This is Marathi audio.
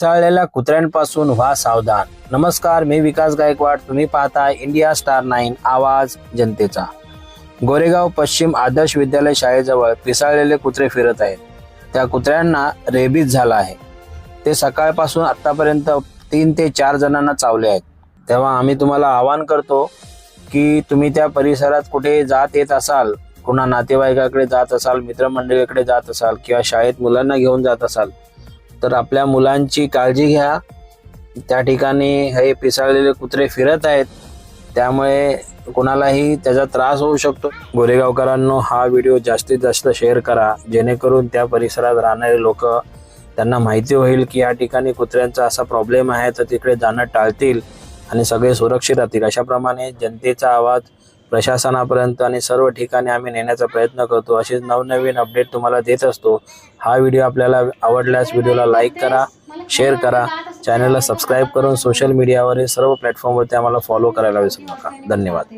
चाळलेल्या कुत्र्यांपासून व्हा सावधान. नमस्कार मी विकास गायकवाड. तुम्ही पाहता इंडिया स्टार नाईन आवाज जनतेचा. गोरेगाव पश्चिम आदर्श विद्यालय शाळेजवळ पिसाळलेले कुत्रे फिरत आहेत. त्या कुत्र्यांना रेबीज झाला आहे. ते सकाळपासून आतापर्यंत तीन ते चार जणांना चावले आहेत. तेव्हा आम्ही तुम्हाला आवाहन करतो की तुम्ही त्या परिसरात कुठे जात येत असाल कुणा नातेवाईकाकडे जात असाल मित्रमंडळीकडे जात असाल किंवा शाळेत मुलांना घेऊन जात असाल तर आपल्या मुलांची काळजी घ्या. त्या ठिकाणी हे पिसाळलेले कुत्रे फिरत आहेत. त्यामुळे कोणालाही त्याचा त्रास होऊ शकतो. गोरेगावकरांनो हा व्हिडिओ जास्तीत जास्त शेअर करा. जेणेकरून त्या परिसरात राहणारे लोक त्यांना माहिती होईल की या ठिकाणी कुत्र्यांचा असा प्रॉब्लेम आहे तर तिकडे जाणं टाळतील आणि सगळे सुरक्षित राहतील. अशाप्रमाणे जनतेचा आवाज प्रशासनापर्यंत आणि सर्व ठिकाणी आम्ही नेण्याचा प्रयत्न करतो. असेच नवनवीन अपडेट तुम्हाला देत असतो. हा व्हिडिओ आपल्याला आवडल्यास व्हिडिओला लाईक करा शेअर करा. चॅनलला सबस्क्राईब करून सोशल मीडियावरील सर्व प्लॅटफॉर्मवरती आम्हाला फॉलो करायला विसरू नका. धन्यवाद.